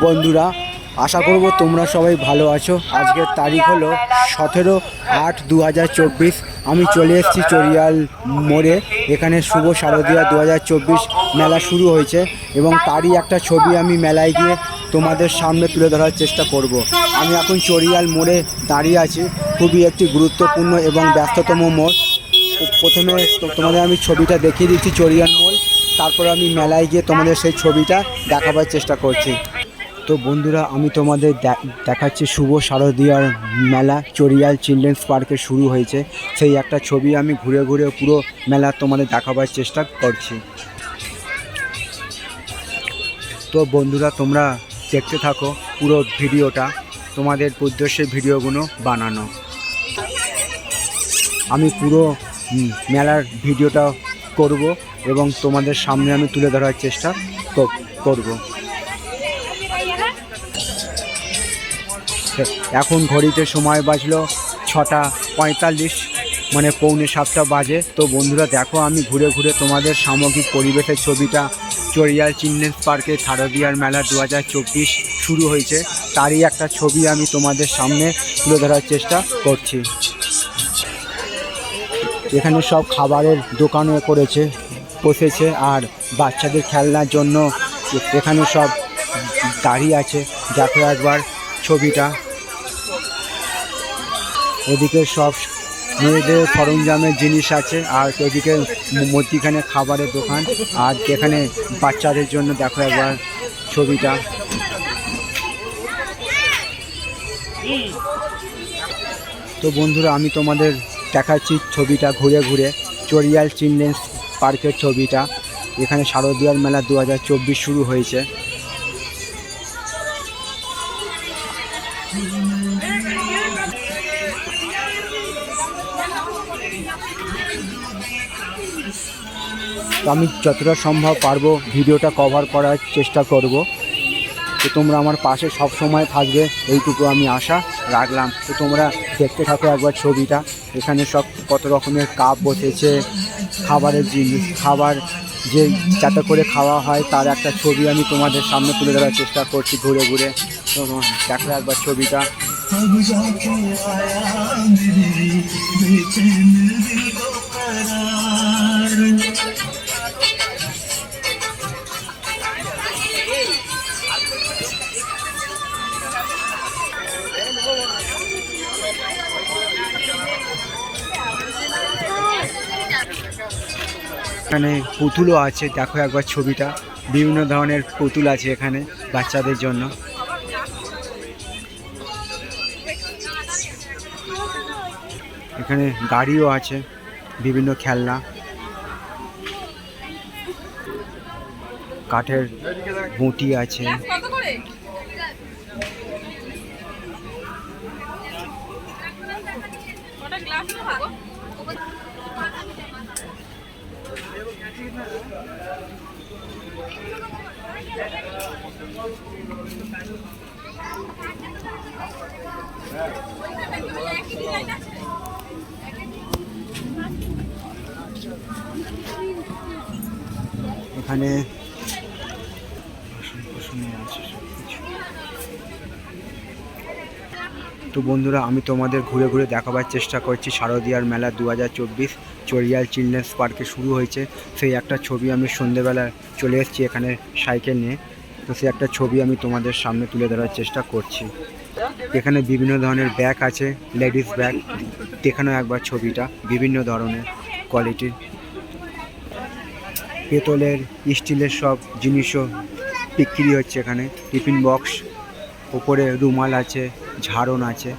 বন্ধুরা- আশা করব তোমরা সবাই ভালো আছো। আজকের তারিখ হলো সতেরো আট দু আমি চলে এসেছি চরিয়াল মোড়ে। এখানে শুভ শারদীয়া দু হাজার চব্বিশ মেলা শুরু হয়েছে এবং তারই একটা ছবি আমি মেলায় গিয়ে তোমাদের সামনে তুলে ধরার চেষ্টা করব। আমি এখন চরিয়াল মোড়ে দাঁড়িয়ে আছি। খুবই একটি গুরুত্বপূর্ণ এবং ব্যস্ততম মোড়। প্রথমে তোমাদের আমি ছবিটা দেখিয়ে দিচ্ছি চরিয়াল মোড়। তারপর আমি মেলায় গিয়ে তোমাদের সেই ছবিটা দেখাবার চেষ্টা করছি। তো বন্ধুরা, আমি তোমাদের দেখাচ্ছি শুভ শারদীয়ার মেলা চরিয়াল চিলড্রেন্স পার্কে শুরু হয়েছে। সেই একটা ছবি আমি ঘুরে ঘুরে পুরো মেলা তোমাদের দেখাবার চেষ্টা করছি। তো বন্ধুরা, তোমরা দেখতে থাকো পুরো ভিডিওটা, তোমাদের উদ্দেশ্যে ভিডিওগুলো বানানো। আমি পুরো মেলার ভিডিওটা করব। এবং তোমাদের সামনে আমি তুলে ধরার চেষ্টা করব। এখন ঘড়িতে সময় বাজলো ছটা পঁয়তাল্লিশ মানে পৌনে সাতটা বাজে। তো বন্ধুরা, দেখো, আমি ঘুরে ঘুরে তোমাদের সামগ্রিক পরিবেশের ছবিটা চরিয়াল চিলড্রেন্স পার্কে শারদীয়ার মেলা দু শুরু হয়েছে। তারই একটা ছবি আমি তোমাদের সামনে তুলে ধরার চেষ্টা করছি। এখানে সব খাবারের দোকানও করেছে। বসেছে আর বাচ্চাদের খেলনার জন্য এখানে সব দাঁড়িয়ে আছে। দেখো একবার ছবিটা। এদিকে সব মেয়েদের সরঞ্জামের জিনিস আছে আর এদিকে মধ্যিখানে খাবারের দোকান। আর এখানে বাচ্চাদের জন্য দেখো একবার ছবিটা। তো বন্ধুরা, আমি তোমাদের দেখাচ্ছি ছবিটা ঘুরে ঘুরে। চরিয়াল চিলড্রেন্স পার্কের ছবিটা। এখানে শারদীয়ার মেলা দু হাজার চব্বিশ শুরু হয়েছে। তো আমি যতটা সম্ভব পারব ভিডিওটা কভার করার চেষ্টা করব। তো তোমরা আমার পাশে সব সময় থাকবে, এইটুকু আমি আশা রাখলাম। তো তোমরা দেখতে থাকো একবার ছবিটা। এখানে সব কত রকমের কাপ বসেছে খাবারের জিনিস, খাবার যে যাতে করে খাওয়া হয়, তার একটা ছবি আমি তোমাদের সামনে তুলে ধরার চেষ্টা করছি ঘুরে ঘুরে। দেখো একবার ছবিটা। এখানে পুতুলও আছে, দেখো একবার ছবিটা। বিভিন্ন ধরনের পুতুল আছে এখানে বাচ্চাদের জন্য। এখানে গাড়িও আছে, বিভিন্ন খেলনা। কাঠের বঁটি আছে। এখানে আছে সবকিছু। তো বন্ধুরা, আমি তোমাদের ঘুরে ঘুরে দেখাবার চেষ্টা করছি। শারদীয়ার মেলা দু হাজার চব্বিশ চরিয়াল চিলড্রেন্স পার্কে শুরু হয়েছে। সেই একটা ছবি আমি সন্ধেবেলা চলে এসেছি এখানে সাইকেল নিয়ে। তো সেই একটা ছবি আমি তোমাদের সামনে তুলে ধরার চেষ্টা করছি। এখানে বিভিন্ন ধরনের ব্যাগ আছে, লেডিস ব্যাগ। দেখানো একবার ছবিটা, বিভিন্ন ধরনের কোয়ালিটির। পেতলের, স্টিলের সব জিনিসও বিক্রি হচ্ছে এখানে। টিফিন বক্স, ওপরে রুমাল আছে। ঝাড়ন আছে।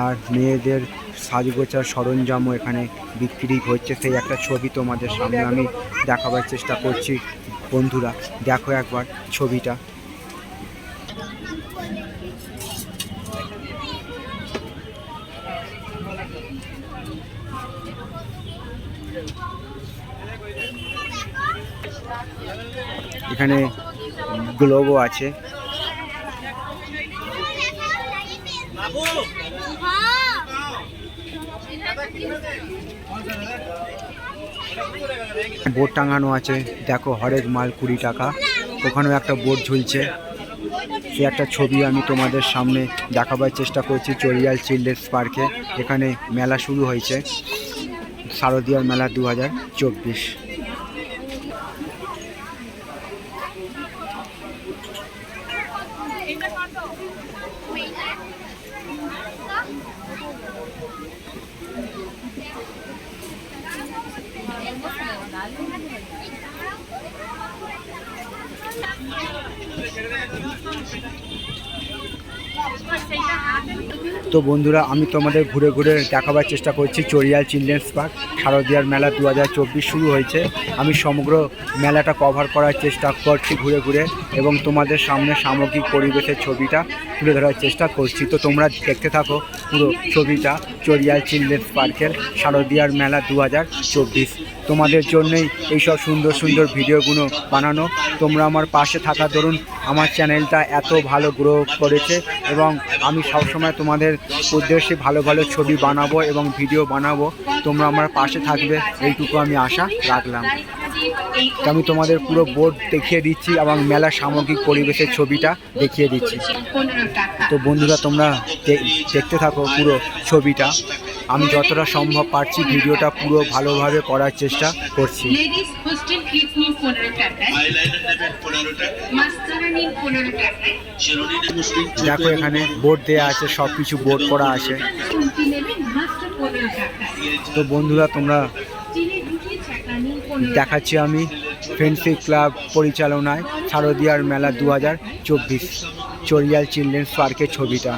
আর মেয়েদের সাজগোছার সরঞ্জামও এখানে বিক্রি হচ্ছে। সেই একটা ছবি তোমাদের সামনে আমি দেখাবার চেষ্টা করছি। বন্ধুরা, দেখো একবার ছবিটা। এখানে গ্লোবও আছে। বোর্ড টাঙানো আছে। দেখো, হরেক মাল কুড়ি টাকা। ওখানেও একটা বোর্ড ঝুলছে। সে একটা ছবি আমি তোমাদের সামনে দেখাবার চেষ্টা করছি চরিয়াল চিলড্রেন্স পার্কে এখানে মেলা শুরু হয়েছে। শারদীয়ার মেলা দু হাজার চব্বিশ। Thank you. তো বন্ধুরা, আমি তোমাদের ঘুরে ঘুরে দেখাবার চেষ্টা করছি চরিয়াল চিলড্রেন্স পার্ক, শারদীয়ার মেলা দু হাজার চব্বিশ শুরু হয়েছে। আমি সমগ্র মেলাটা কভার করার চেষ্টা করছি ঘুরে ঘুরে এবং তোমাদের সামনে সামগ্রিক পরিবেশের ছবিটা তুলে ধরার চেষ্টা করছি। তো তোমরা দেখতে থাকো পুরো ছবিটা চরিয়াল চিলড্রেন্স পার্কের শারদীয়ার মেলা দু হাজার চব্বিশ। তোমাদের জন্যই এইসব সুন্দর সুন্দর ভিডিওগুলো বানানো। তোমরা আমার পাশে থাকা, ধরুন, আমার চ্যানেলটা এত ভালো গ্রো করেছে এবং আমি সবসময় তোমাদের উদ্দেশ্যে ভালো ভালো ছবি বানাবো এবং ভিডিও বানাবো। তোমরা আমার পাশে থাকবে। এইটুকু আমি আশা রাখলাম। আমি তোমাদের পুরো বোর্ড দেখিয়ে দিচ্ছি এবং মেলার সামগ্রিক পরিবেশের ছবিটা দেখিয়ে দিচ্ছি। তো বন্ধুরা তোমরা দেখতে থাকো পুরো ছবিটা। আমি যতটা সম্ভব পারছি ভিডিওটা পুরো ভালোভাবে করার চেষ্টা করছি। দেখো এখানে বোর্ড দেওয়া আছে সব কিছু বোর্ড করা আছে। তো বন্ধুরা তোমরা চিনি রুটি ছাকা নিন পনেরো দেখাচ্ছি আমি ফ্রেন্ডশিপ ক্লাব পরিচালনায় শারদীয়ার মেলা দু হাজার চব্বিশ চরিয়াল চিলড্রেন্স পার্কের ছবিটা।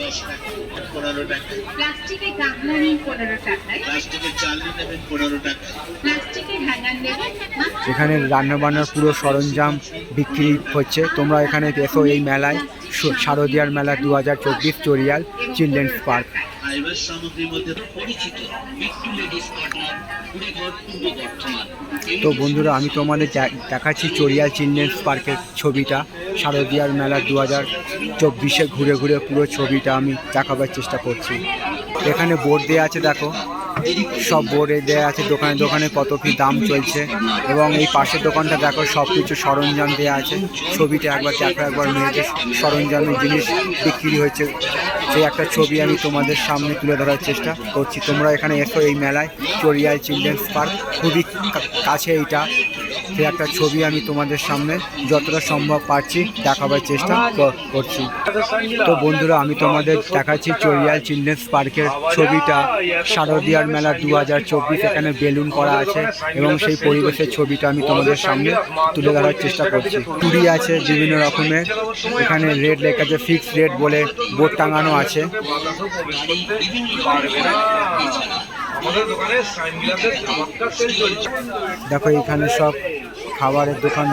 দশ টাকা পনেরো টাকা। প্লাস্টিকের গামলা নিন পনেরো টাকায় প্লাস্টিকের চালনি নেবেন পনেরো টাকা। প্লাস্টিকের হ্যাঙ্গার নেবেন এখানে রান্নাবান্নার পুরো সরঞ্জাম বিক্রি হচ্ছে। তোমরা এখানে দেখো এই মেলায় শারদীয়ার মেলা দু হাজার চব্বিশ চরিয়াল চিলড্রেন্স পার্ক। ফাইবার সামগ্রীর মধ্যে পরিচিত বিট্টু লেডিস কর্নার কুড়িঘর পূর্ব বর্ধমান। তো বন্ধুরা আমি তোমাদের দেখাচ্ছি চরিয়াল চিলড্রেন্স পার্কের ছবিটা। শারদীয়ার মেলা দু হাজার চব্বিশে ঘুরে ঘুরে পুরো ছবিটা আমি দেখাবার চেষ্টা করছি। এখানে বোর্ড দেওয়া আছে, দেখো। সব বোর্ডে দেওয়া আছে, দোকানে দোকানে কত কি দাম চলছে। এবং এই পাশের দোকানটা, দেখো সব কিছু সরঞ্জাম দেওয়া আছে। ছবিটা একবার দেখো, একবার মেয়েদের সরঞ্জামের জিনিস বিক্রি হয়েছে। সেই একটা ছবি আমি তোমাদের সামনে তুলে ধরার চেষ্টা করছি। তোমরা এখানে এসো এই মেলায় চরিয়াল চিলড্রেন্স পার্ক। খুবই কাছে এইটা। সেই একটা ছবি আমি তোমাদের সামনে যতটা সম্ভব পারছি দেখাবার চেষ্টা করছি। তো বন্ধুরা, আমি তোমাদের দেখাচ্ছি চরিয়াল চিলড্রেন্স পার্কের ছবিটা। শারদীয়ার মেলা দু হাজার চব্বিশ এখানে বেলুন করা আছে এবং সেই পরিবেশের ছবিটা আমি তোমাদের সামনে তুলে ধরার চেষ্টা করছি। টুরি আছে বিভিন্ন রকমের। এখানে রেট লেখা আছে ফিক্স রেট বলে বোর্ড টাঙানো আছে। দেখো, এখানে সব খাবারের দোকান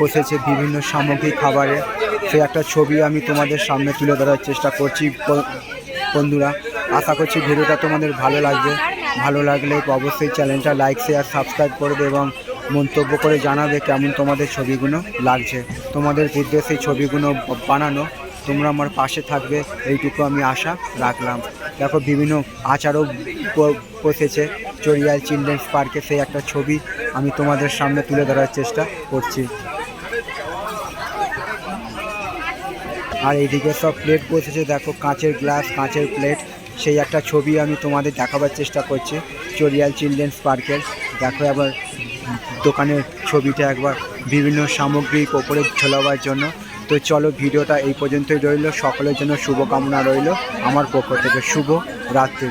বসেছে, বিভিন্ন সামগ্রী খাবারের। সেই একটা ছবি আমি তোমাদের সামনে তুলে ধরার চেষ্টা করছি বন্ধুরা। আশা করছি ভিডিওটা তোমাদের ভালো লাগবে। ভালো লাগলে অবশ্যই চ্যানেলটা লাইক, শেয়ার, সাবস্ক্রাইব করবে এবং মন্তব্য করে জানাবে কেমন তোমাদের ছবিগুলো লাগছে। তোমাদের উদ্দেশ্যে ছবিগুলো বানানো। তোমরা আমার পাশে থাকবে, এইটুকু আমি আশা রাখলাম। দেখো বিভিন্ন আচারও বসেছে চরিয়াল চিলড্রেন্স পার্কে সেই একটা ছবি আমি তোমাদের সামনে তুলে ধরার চেষ্টা করছি। আর এইদিকে সব প্লেট বসেছে, দেখো কাঁচের গ্লাস কাঁচের প্লেট সেই একটা ছবি আমি তোমাদের দেখাবার চেষ্টা করছি চরিয়াল চিলড্রেন্স পার্কের। দেখো আবার দোকানের ছবিটা একবার বিভিন্ন সামগ্রিক ওপরে ঝোলাবার জন্য। তো চলো ভিডিওটা এই পর্যন্তই রইল। সকলের জন্য শুভকামনা রইল। আমার পক্ষ থেকে শুভ রাত্রি।